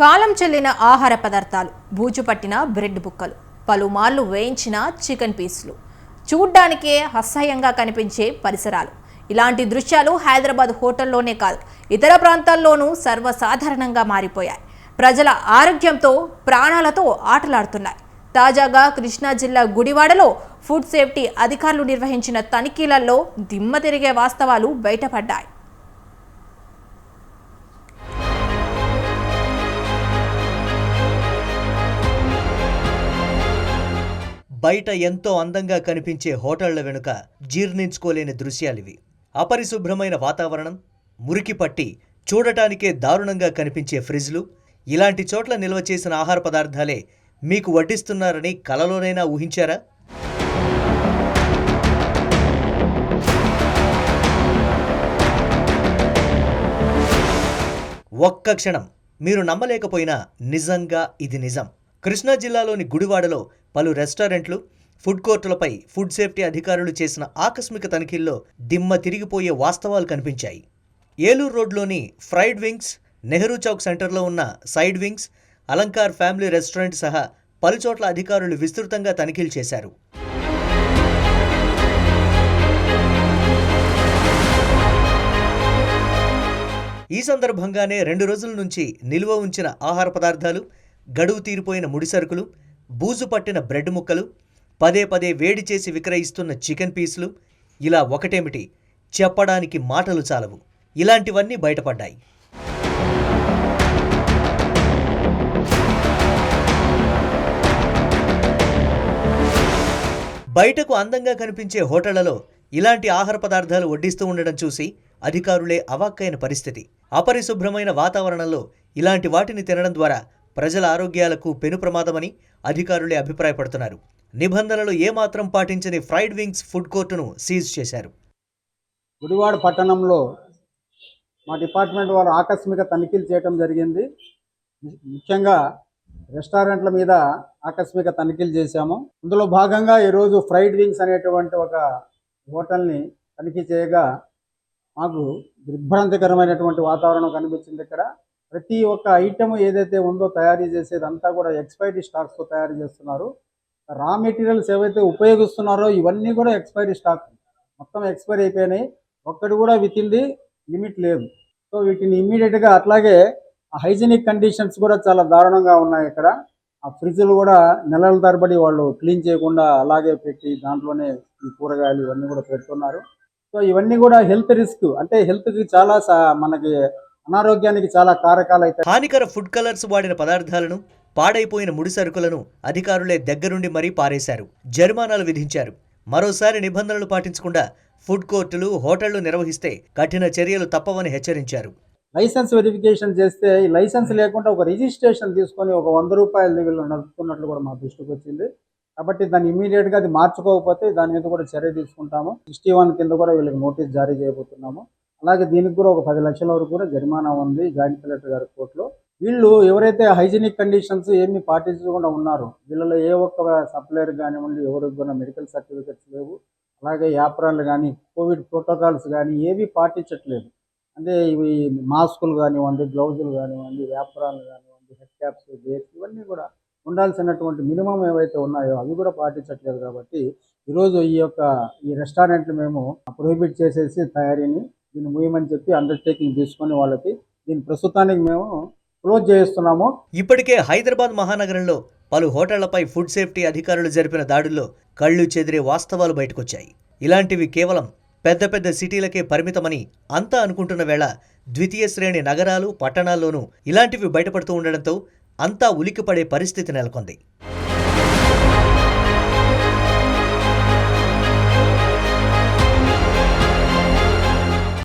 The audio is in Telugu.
కాలం చెల్లిన ఆహార పదార్థాలు బూజు పట్టిన బ్రెడ్ బుక్కలు పలుమార్లు వేయించిన చికెన్ పీసులు. చూడ్డానికే అసహ్యంగా కనిపించే పరిసరాలు. ఇలాంటి దృశ్యాలు హైదరాబాద్ హోటల్లోనే కాదు ఇతర ప్రాంతాల్లోనూ సర్వసాధారణంగా మారిపోయాయి. ప్రజల ఆరోగ్యంతో ప్రాణాలతో ఆటలాడుతున్నాయి. తాజాగా కృష్ణా జిల్లా గుడివాడలో ఫుడ్ సేఫ్టీ అధికారులు నిర్వహించిన తనిఖీలలో దిమ్మ తిరిగే వాస్తవాలు బయటపడ్డాయి. బయట ఎంతో అందంగా కనిపించే హోటళ్ళ వెనుక జీర్ణించుకోలేని దృశ్యాలివి. అపరిశుభ్రమైన వాతావరణం మురికి పట్టి చూడటానికే దారుణంగా కనిపించే ఫ్రిజ్లు ఇలాంటి చోట్ల నిల్వ చేసిన ఆహార పదార్థాలే మీకు వడ్డిస్తున్నారని కలలోనైనా ఊహించారా? ఒక్క క్షణం. మీరు నమ్మలేకపోయినా నిజంగా ఇది నిజం. కృష్ణా జిల్లాలోని గుడివాడలో పలు రెస్టారెంట్లు ఫుడ్ కోర్టులపై ఫుడ్ సేఫ్టీ అధికారులు చేసిన ఆకస్మిక తనిఖీల్లో దిమ్మ తిరిగిపోయే వాస్తవాలు కనిపించాయి. ఏలూరు రోడ్లోని ఫ్రైడ్ వింగ్స్ నెహ్రూ చౌక్ సెంటర్లో ఉన్న side wings Alankar family restaurant సహా పలుచోట్ల అధికారులు విస్తృతంగా తనిఖీలు చేశారు. ఈ సందర్భంగానే రెండు రోజుల నుంచి నిల్వ ఉంచిన ఆహార పదార్థాలు గడువు తీరిపోయిన ముడి సరుకులు బూజు పట్టిన బ్రెడ్ ముక్కలు పదే పదే వేడి చేసి విక్రయిస్తున్న చికెన్ పీసులు ఇలా ఒకటేమిటి? చెప్పడానికి మాటలు చాలవు. ఇలాంటివన్నీ బయటపడ్డాయి. బయటకు అందంగా కనిపించే హోటళ్ళలో ఇలాంటి ఆహార పదార్థాలు వడ్డిస్తూ ఉండడం చూసి అధికారులే అవాక్కైన పరిస్థితి. అపరిశుభ్రమైన వాతావరణంలో ఇలాంటి వాటిని తినడం ద్వారా ప్రజల ఆరోగ్యాలకు పెను ప్రమాదమని అధికారులే అభిప్రాయపడుతున్నారు. నిబంధనలు ఏమాత్రం పాటించని ఫ్రైడ్ వింగ్స్ ఫుడ్ కోర్టును సీజ్ చేశారు. గుడివాడ పట్టణంలో మా డిపార్ట్మెంట్ వారు ఆకస్మిక తనిఖీలు చేయడం జరిగింది. ముఖ్యంగా రెస్టారెంట్ల మీద ఆకస్మిక తనిఖీలు చేశాము. అందులో భాగంగా ఈరోజు ఫ్రైడ్ వింగ్స్ అనేటువంటి ఒక హోటల్ని తనిఖీ చేయగా మాకు దిగ్భ్రాంతికరమైనటువంటి వాతావరణం కనిపించింది ఇక్కడ. ప్రతి ఒక్క ఐటమ్ ఏదైతే ఉందో తయారీ చేసేదంతా కూడా ఎక్స్పైరీ స్టాక్స్తో తయారు చేస్తున్నారు. రా మెటీరియల్స్ ఏవైతే ఉపయోగిస్తున్నారో ఇవన్నీ కూడా ఎక్స్పైరీ స్టాక్ మొత్తం ఎక్స్పైరీ అయిపోయినాయి. ఒక్కటి కూడా విత్ ఇన్ ది లిమిట్ లేదు. సో వీటిని ఇమ్మీడియట్గా అట్లాగే హైజీనిక్ కండిషన్స్ కూడా చాలా దారుణంగా ఉన్నాయి ఇక్కడ. ఆ ఫ్రిడ్జ్లు కూడా నెలల తరబడి వాళ్ళు క్లీన్ చేయకుండా అలాగే పెట్టి దాంట్లోనే ఈ కూరగాయలు ఇవన్నీ కూడా పెడుతున్నారు. సో ఇవన్నీ కూడా హెల్త్ రిస్క్ అంటే హెల్త్కి చాలా మనకి అనారోగ్యానికి చాలా కారకాలు అవుతాయి హానికర ఫుడ్ కలర్స్ వాడిన పదార్థాలను పాడైపోయిన ముడి సరుకులను అధికారులే దగ్గరుండి మరీ పారేశారు. జరిమానాలు విధించారు. మరోసారి నిబంధనలు పాటించకుండా ఫుడ్ కోర్టులు హోటళ్ళు నిర్వహిస్తే కఠిన చర్యలు తప్పవని హెచ్చరించారు. లైసెన్స్ వెరిఫికేషన్ చేస్తే ఈ లైసెన్స్ లేకుండా ఒక రిజిస్ట్రేషన్ తీసుకొని ఒక వంద రూపాయలు వీళ్ళు నడుపుతున్నట్లు కూడా మా దృష్టికి వచ్చింది. కాబట్టి దాన్ని immediate గా అది మార్చుకోకపోతే దాని మీద కూడా చర్య తీసుకుంటాము. సిక్స్టీ వన్ కింద కూడా వీళ్ళకి నోటీస్ జారీ చేయబోతున్నాము. అలాగే దీనికి కూడా ఒక పది లక్షల వరకు కూడా జరిమానా ఉంది జాయింట్ కలెక్టర్ గారి కోర్టులో. వీళ్ళు ఎవరైతే హైజీనిక్ కండిషన్స్ ఏమి పాటించకుండా ఉన్నారో వీళ్ళలో ఏ ఒక్క సప్లయర్ కానివ్వండి ఎవరికి కూడా మెడికల్ సర్టిఫికెట్స్ లేవు. అలాగే యాప్రాన్లు కానీ కోవిడ్ ప్రోటోకాల్స్ కానీ ఏవి పాటించట్లేదు. అంటే ఇవి మాస్కులు కానివ్వండి గ్లౌజులు కానివ్వండి వ్యాపారాలు కానివ్వండి హెడ్ క్యాప్స్ బేస్ ఇవన్నీ కూడా ఉండాల్సినటువంటి మినిమం ఏవైతే ఉన్నాయో అవి కూడా పాటించట్లేదు కాబట్టి ఈరోజు ఈ యొక్క ఈ రెస్టారెంట్లు మేము ప్రొహిబిట్ చేసేసి తయారీని దీన్ని ముయ్యమని చెప్పి అండర్టేకింగ్ తీసుకొని వాళ్ళకి దీని ప్రస్తుతానికి మేము క్లోజ్ చేస్తున్నాము ఇప్పటికే హైదరాబాద్ మహానగరంలో పలు హోటళ్ళపై ఫుడ్ సేఫ్టీ అధికారులు జరిపిన దాడుల్లో కళ్ళు చెదిరే వాస్తవాలు బయటకొచ్చాయి. ఇలాంటివి కేవలం పెద్ద పెద్ద సిటీలకే పరిమితమని అంతా అనుకుంటున్న వేళ ద్వితీయ శ్రేణి నగరాలు పట్టణాల్లోనూ ఇలాంటివి బయటపడుతూ ఉండడంతో అంతా ఉలిక్కిపడే పరిస్థితి నెలకొంది.